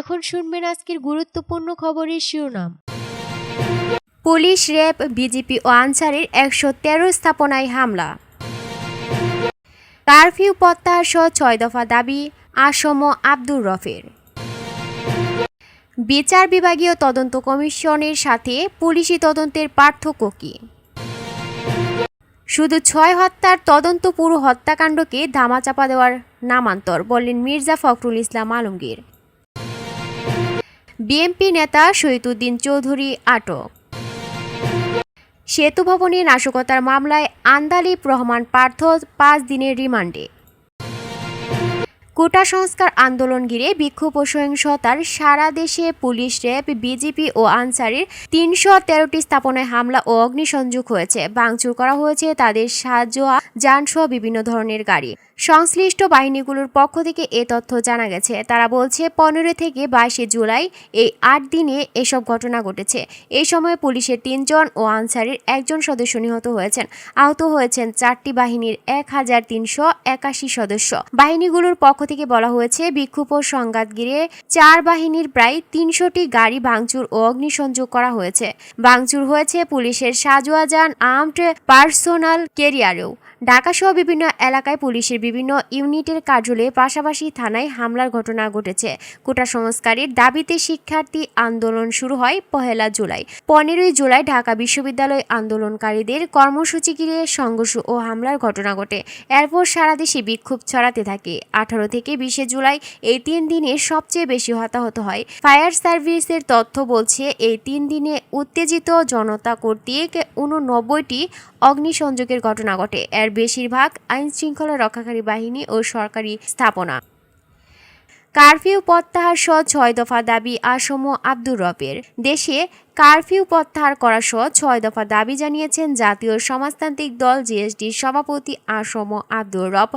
এখন শুনবেন আজকের গুরুত্বপূর্ণ খবরের শিরোনাম। পুলিশ র্যাব বিজেপি ও আনসারের একশো তেরো স্থাপনায় হামলা। কারফিউ প্রত্যাহার সহ ছয় দফা দাবি আসম আব্দুর রফের। বিচার বিভাগীয় তদন্ত কমিশনের সাথে পুলিশি তদন্তের পার্থক্য কী? শুধু ছয় হত্যার তদন্ত পুরো হত্যাকাণ্ডকে ধামাচাপা দেওয়ার নামান্তর বললেন মির্জা ফখরুল ইসলাম আলমগীর। বিএনপি নেতা শহীদুদ্দিন চৌধুরী আটক। সেতু ভবনে নাশকতার মামলায় আন্দালিব রহমান পার্থ পাঁচ দিনের রিমান্ডে। কোটা সংস্কার আন্দোলন ঘিরে বিক্ষোভ ও সহিংসতার সারা দেশে পুলিশ, র্যাব বিজেপি ও আনসারের তিনশো তেরোটি স্থাপনায় হামলা ও অগ্নিসংযোগ হয়েছে। ভাঙচুর করা হয়েছে তাদের সাহায্য যানসহ বিভিন্ন ধরনের গাড়ি। সংশ্লিষ্ট বাহিনীগুলোর পক্ষ থেকে এ তথ্য জানা গেছে। তারা বলছে, পনেরো থেকে বাইশে জুলাই এই আট দিনে এসব ঘটনা ঘটেছে। এই সময় পুলিশের তিনজন ও আনসারের একজন সদস্য নিহত হয়েছেন। আহত হয়েছেন চারটি বাহিনীর এক হাজার তিনশো একাশি সদস্য। বাহিনীগুলোর পক্ষ থেকে বলা হয়েছে, বিক্ষোভ ও সংঘাত ঘিরে চার বাহিনীর প্রায় তিনশোটি গাড়ি ভাঙচুর ও অগ্নিসংযোগ করা হয়েছে। ভাঙচুর হয়েছে পুলিশের সাজোয়াজান আর্মড পার্সোনাল কেরিয়ারেও। ঢাকাসহ বিভিন্ন এলাকায় পুলিশের বিভিন্ন ইউনিটের কার্যালয়ে পাশাপাশি থানায় হামলার ঘটনা ঘটেছে। কোটা সংস্কারের দাবিতে শিক্ষার্থী আন্দোলন শুরু হয় পহেলা জুলাই। পনেরোই জুলাই ঢাকা বিশ্ববিদ্যালয় আন্দোলনকারীদের কর্মসূচি ঘিরে সংঘর্ষ ও হামলার ঘটনা ঘটে। এরপর সারা দেশে বিক্ষোভ ছড়াতে থাকে। আঠারো থেকে বিশে জুলাই এই তিন দিনে সবচেয়ে বেশি হতাহত হয়। ফায়ার সার্ভিসের তথ্য বলছে, এই তিন দিনে উত্তেজিত জনতা কর্তৃক উননব্বইটি অগ্নিসংযোগের ঘটনা ঘটে। এর বেশিরভাগ আইন শৃঙ্খলা রক্ষাকারী বাহিনী ও সরকারি স্থাপনা। কারফিউ প্রত্যাহার সহ ছয় দফা দাবি আসম আব্দুর রবের। দেশে কারফিউ প্রত্যাহার করা সহ ছয় দফা দাবি জানিয়েছেন জাতীয় সমাজতান্ত্রিক দল জিএসডির সভাপতি আসম আব্দুর রব।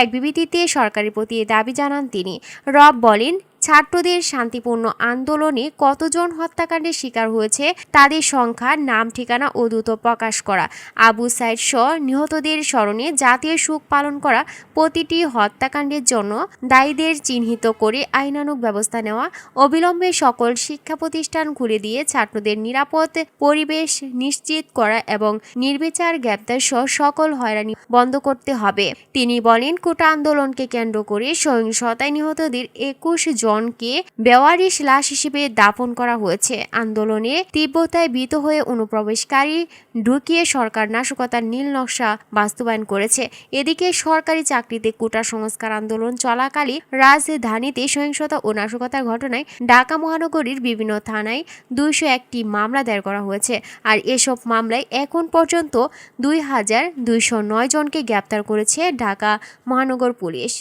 এক বিবৃতিতে সরকারের প্রতি দাবি জানান তিনি। রব বলেন ছাত্রদের শান্তিপূর্ণ আন্দোলনে কতজন হত্যাকাণ্ডের শিকার হয়েছে, তাদের সংখ্যা, নাম, ঠিকানা ও দ্রুত প্রকাশ করা। আবু সাইদ সহ নিহতদের স্মরণে জাতীয় শোক পালন করা প্রতিটি হত্যাকাণ্ডের জন্য দায়ীদের চিহ্নিত করে আইনানুগ ব্যবস্থা নেওয়া, অবিলম্বে সকল শিক্ষা প্রতিষ্ঠান খুলে দিয়ে ছাত্রদের নিরাপদ পরিবেশ নিশ্চিত করা এবং নির্বিচার গ্রেপ্তার সহ সকল হয়রানি বন্ধ করতে হবে। তিনি বলেন, কোটা আন্দোলনকে কেন্দ্র করে সহিংসতায় নিহতদের একুশ জনকে বেওয়ারিশ লাশ হিসেবে দাফন করা হয়েছে। আন্দোলনে তীব্রতায় বিত হয়ে অনুপ্রবেশকারী ঢুকিয়ে সরকার নাশকতার নীল নকশা বাস্তবায়ন করেছে। এদিকে সরকারি চাকরিতে কোটা সংস্কার আন্দোলন চলাকালীন রাজধানীতে সহিংসতা ও নাশকতার ঘটনায় ঢাকা মহানগরীর বিভিন্ন থানায় দুইশো একটি মামলা দায়ের করা হয়েছে। আর এসব মামলায় এখন পর্যন্ত দুই হাজার দুইশো নয় জনকে গ্রেপ্তার করেছে ঢাকা মহানগর পুলিশ।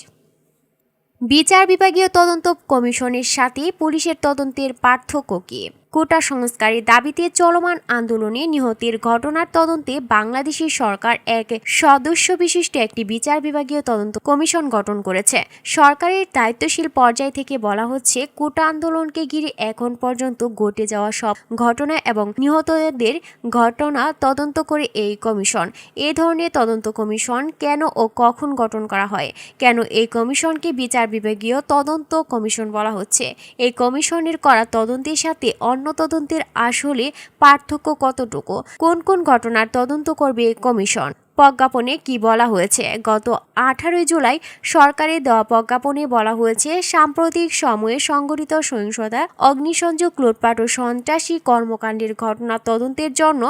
বিচার বিভাগীয় তদন্ত কমিশনের সাথে পুলিশের তদন্তের পার্থক্য কী? কোটা সংস্কারের দাবিতে চলমান আন্দোলনে নিহতের ঘটনার তদন্তে বাংলাদেশের সরকার এক সদস্য বিশিষ্ট একটি বিচার বিভাগীয় তদন্ত কমিশন গঠন করেছে। সরকারের দায়িত্বশীল পর্যায় থেকে বলা হচ্ছে, কোটা আন্দোলনকে ঘিরে এখন পর্যন্ত ঘটে যাওয়া সব ঘটনা এবং নিহতদের ঘটনা তদন্ত করে এই কমিশন। এ ধরনের তদন্ত কমিশন কেন ও কখন গঠন করা হয়? কেন এই কমিশনকে বিচার বিভাগীয় তদন্ত কমিশন বলা হচ্ছে? এই কমিশনের করা তদন্তের সাথে অন্য তদন্তের আসলে পার্থক্য কতটুকু? কোন কোন ঘটনার তদন্ত করবে কমিশন? প্রজ্ঞাপনে কি বলা হয়েছে? গত আঠারোই জুলাই সরকারের দেওয়া প্রজ্ঞাপনে বলা হয়েছে, সাম্প্রতিক সময়ে সংঘটিত সহিংসতা, অগ্নিসংযোগ, লুটপাট ও সন্ত্রাসী কর্মকাণ্ডের ঘটনা তদন্তের জন্য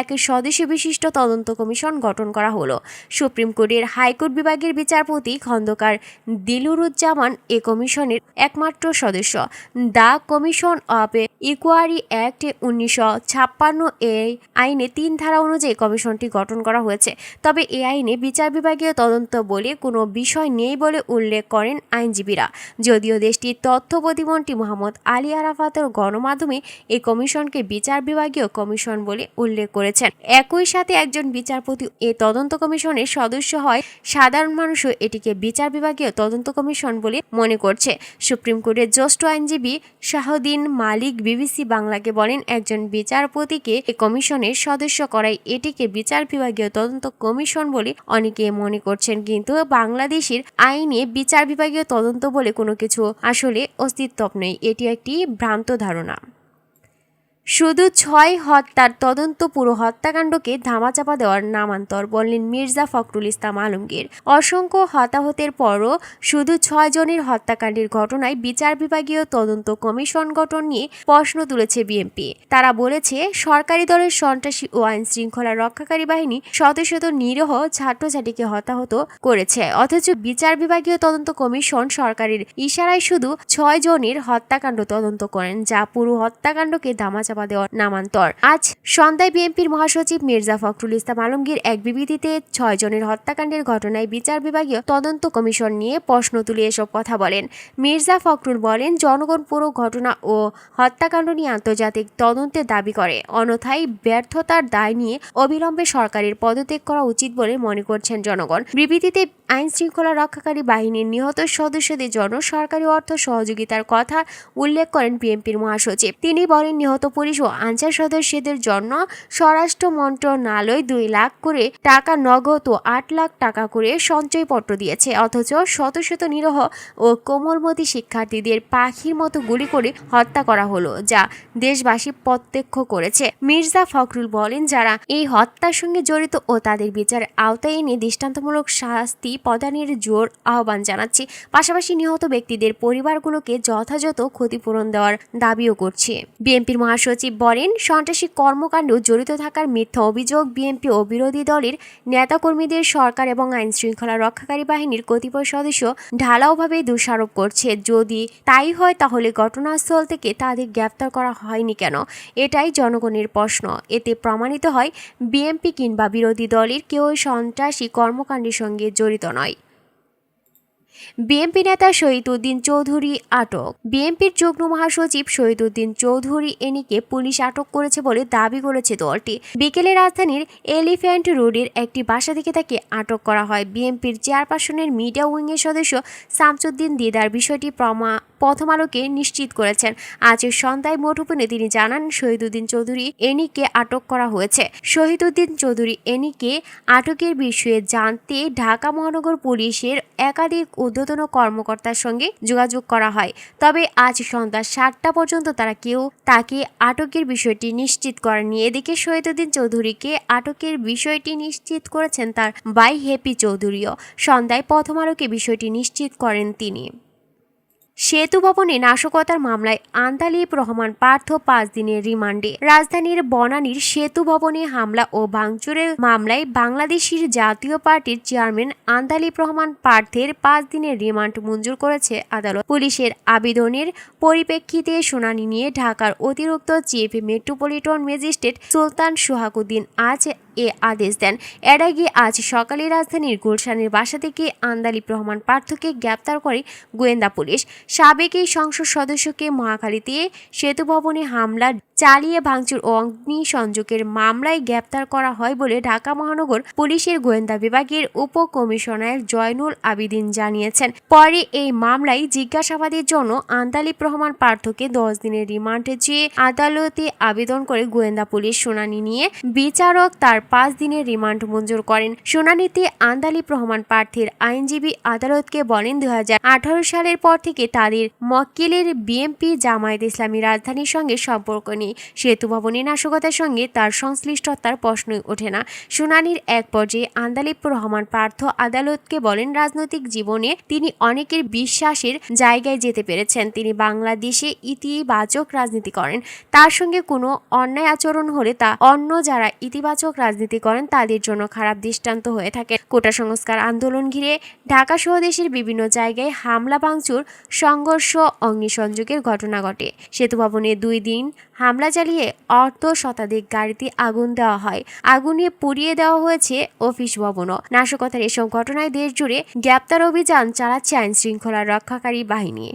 এক সদস্য বিশিষ্ট তদন্ত কমিশন গঠন করা হলো। সুপ্রিম কোর্টের হাইকোর্ট বিভাগের বিচারপতি খন্দকার দিলুরুজ্জামান এ কমিশনের একমাত্র সদস্য। The commission of inquiry act উনিশশো ছাপ্পান্ন এ আইনে তিন ধারা অনুযায়ী কমিশনটি গঠন করা হয়েছে। তবে এ আইনে বিচার বিভাগীয় তদন্ত বলে কোনো বিষয় নেই বলে উল্লেখ করেন আইনজীবীরা। যদিও দেশটির তথ্য প্রতিমন্ত্রী মোহাম্মদ আলী আরাফাতের গণমাধ্যমে এই কমিশনকে বিচার বিভাগীয় কমিশন বলে উল্লেখ করেছেন। একই সাথে একজন বিচারপতি এ তদন্ত কমিশনের সদস্য হয়, সাধারণ মানুষও এটিকে বিচার বিভাগীয় তদন্ত কমিশন বলে মনে করছে। সুপ্রিম কোর্টের জ্যেষ্ঠ আইনজীবী শাহদিন মালিক বিবিসি বাংলাকে বলেন, একজন বিচারপতিকে এ কমিশনের সদস্য করায় এটিকে বিচার বিভাগীয় তদন্ত কমিশন বলে অনেকে মনে করছেন, কিন্তু বাংলাদেশের আইনে বিচার বিভাগীয় তদন্ত বলে কোনো কিছু আসলে অস্তিত্ব নেই। এটি একটি ভ্রান্ত ধারণা। শুধু ছয় হত্যার তদন্ত পুরো হত্যাকাণ্ডকে ধামাচাপা দেওয়ার নামান্তর বললেন মির্জা ফখরুল ইসলাম আলমগীর। অসংখ্য হতাহতের পরও শুধু ছয় জনের হত্যাকাণ্ডের ঘটনায় বিচার বিভাগীয় তদন্ত কমিশন গঠন নিয়ে প্রশ্ন তুলেছে বিএনপি। তারা বলেছে, সরকারি দলের সন্ত্রাসী ও আইন শৃঙ্খলা রক্ষাকারী বাহিনী শত শত নিরীহ ছাত্রছাত্রীকে হতাহত করেছে। অথচ বিচার বিভাগীয় তদন্ত কমিশন সরকারের ইশারায় শুধু ছয় জনের হত্যাকাণ্ড তদন্ত করেন, যা পুরো হত্যাকাণ্ডকে ধামাচাপা দেওয়ার নামান্তর। আজ সন্ধ্যায় বিএনপির মহাসচিব মির্জা ফখরুল ইসলাম আলমগীর এক বিবৃতিতে ছয় জনের হত্যাকাণ্ডের ঘটনায় বিচার বিভাগীয় তদন্ত কমিশন নিয়ে প্রশ্ন তুলে এসব কথা বলেন। মির্জা ফখরুল বলেন, জনগণ পুরো ঘটনা ও হত্যাকাণ্ড নিয়ে আন্তর্জাতিক তদন্তের দাবি করে। অন্যথায় ব্যর্থতার দায় নিয়ে অবিলম্বে সরকারের পদত্যাগ করা উচিত বলে মনে করছেন জনগণ। বিবৃতিতে আইন শৃঙ্খলা রক্ষাকারী বাহিনীর নিহত সদস্যদের জন্য সরকারি অর্থ সহযোগিতার কথা উল্লেখ করেন বিএনপির মহাসচিব। তিনি বলেন, নিহত পুলিশ ও আনসার সদস্যদের জন্য স্বরাষ্ট্র মন্ত্রণালয় দুই লাখ করে টাকা নগদ ও আট লাখ টাকা করে সঞ্চয়পত্র দিয়েছে। অথচ শত শত নিরহ ও কোমলমতি শিক্ষার্থীদের পাখির মতো গুলি করে হত্যা করা হলো, যা দেশবাসী প্রত্যক্ষ করেছে। মির্জা ফখরুল বলেন, যারা এই হত্যার সঙ্গে জড়িত ও তাদের বিচারের আওতায় এনে দৃষ্টান্তমূলক শাস্তি প্রদানের জোর আহ্বান জানাচ্ছি, পাশাপাশি নিহত ব্যক্তিদের পরিবারগুলোকে যথাযথ ক্ষতিপূরণ দেওয়ার দাবিও করছে। বিএনপির মহাসচিব বলেন, সন্ত্রাসী কর্মকাণ্ড জড়িত থাকার মিথ্যা অভিযোগ বিএনপি ও বিরোধী দলের নেতাকর্মীদের সরকার এবং আইন শৃঙ্খলা রক্ষাকারী বাহিনীর কতিপয় সদস্য ঢালাওভাবে দোষারোপ করছে। যদি তাই হয়, তাহলে ঘটনাস্থল থেকে তাদের গ্রেপ্তার করা হয়নি কেন? এটাই জনগণের প্রশ্ন। এতে প্রমাণিত হয়, বিএনপি কিংবা বিরোধী দলের কেউই সন্ত্রাসী কর্মকাণ্ডের সঙ্গে জড়িত নয়। বিএনপি নেতা শহীদউদ্দিন চৌধুরী আটক। বিএনপির যুগ্ম মহাসচিব শহীদউদ্দিন চৌধুরী এনিকে পুলিশ আটক করেছে বলে দাবি করেছে দলটি। বিকেলে রাজধানীর এলিফ্যান্ট রোডের একটি বাসা থেকে তাকে আটক করা হয়। বিএনপির চেয়ারপারসনের মিডিয়া উইংয়ের সদস্য শামসুদ্দিন দিদার বিষয়টি প্রমা প্রথম আলোকে নিশ্চিত করেছেন। আজ সন্ধ্যায় মুঠোফোনে তিনি জানান, শহীদুদ্দিন চৌধুরী এনিকে আটক করা হয়েছে। শহীদুদ্দিন চৌধুরী এনিকে আটকের বিষয়ে জানতে ঢাকা মহানগর পুলিশের একাধিক ঊর্ধ্বতন কর্মকর্তার সঙ্গে যোগাযোগ করা হয়। তবে আজ সন্ধ্যা সাতটা পর্যন্ত তারা কেউ তাকে আটকের বিষয়টি নিশ্চিত করেনি এদিকে শহীদুদ্দিন চৌধুরীকে আটকের বিষয়টি নিশ্চিত করেছেন তার বাই হ্যাপি চৌধুরীও। সন্ধ্যায় প্রথম আলোকে বিষয়টি নিশ্চিত করেন তিনি। সেতু ভবনে নাশকতার মামলায় আন্তালিব রহমান পার্থ পাঁচ দিনের রিমান্ডে। রাজধানীর বনানীর সেতু ভবনে হামলা ও ভাঙচুরের মামলায় বাংলাদেশের জাতীয় পার্টির চেয়ারম্যান আন্দালিব রহমান পার্থের পাঁচ দিনের রিমান্ড মঞ্জুর করেছে আদালত। পুলিশের আবেদনের পরিপ্রেক্ষিতে শুনানি নিয়ে ঢাকার অতিরিক্ত chief metropolitan magistrate Sultan Sohaguddin আজ এ আদেশ দেন। এর আগে আজ সকালে রাজধানীর গুলশানের বাসা থেকে আন্দালিব রহমান পার্থকে গ্রেপ্তার করে গোয়েন্দা পুলিশ। সাবেক এই সংসদ সদস্যকে মহাখালীতে সেতু ভবনে হামলা, চালিয়ে ভাঙচুর ও অগ্নিসংযোগের মামলায় গ্রেপ্তার করা হয় বলে ঢাকা মহানগর পুলিশের গোয়েন্দা বিভাগের উপ কমিশনার জয়নুল আবিদিন জানিয়েছেন। পরে এই মামলায় জিজ্ঞাসাবাদের জন্য আন্দালিব রহমান পার্থকে দশ দিনের রিমান্ডে চেয়ে আদালতে আবেদন করে গোয়েন্দা পুলিশ শুনানি নিয়ে বিচারক তার পাঁচ দিনের রিমান্ড মঞ্জুর করেন। শুনানিতে আন্দালিব রহমান প্রার্থীর আইনজীবী আদালতকে বলেন দু হাজার আঠারো সালের পর থেকে তাদের মক্কেলের বিএমপি জামায়াত ইসলামী রাজধানীর সঙ্গে সম্পর্ক নেই। সেতু ভবনে নাশকতার সঙ্গে তার সংশ্লিষ্টতার প্রশ্নই ওঠে না। শুনানির এক পর্যায়ে আন্দালিব রহমান পার্থ আদালতকে বলেন, রাজনৈতিক জীবনে তিনি অনেকের বিশ্বাসের জায়গায় যেতে পেরেছেন। তিনি বাংলাদেশে ইতিবাচক রাজনীতি করেন। তার সঙ্গে কোনো অন্যায় আচরণ হলে তা অন্য যারা ইতিবাচক রাজনীতি করেন, তাদের জন্য খারাপ দৃষ্টান্ত হয়ে থাকে। কোটা সংস্কার আন্দোলন ঘিরে ঢাকা সহ দেশের বিভিন্ন জায়গায় হামলা, ভাঙচুর, সংঘর্ষ, অগ্নিসংযোগের ঘটনা ঘটে। সেতু ভবনে দুই দিন হামলা চালিয়ে অর্ধ শতাধিক গাড়িতে আগুন দেওয়া হয়। আগুনে পুড়িয়ে দেওয়া হয়েছে অফিস ভবনও। নাশকতার এসব ঘটনায় দেশ জুড়ে গ্রেপ্তার অভিযান চালাচ্ছে আইন শৃঙ্খলা রক্ষাকারী বাহিনী।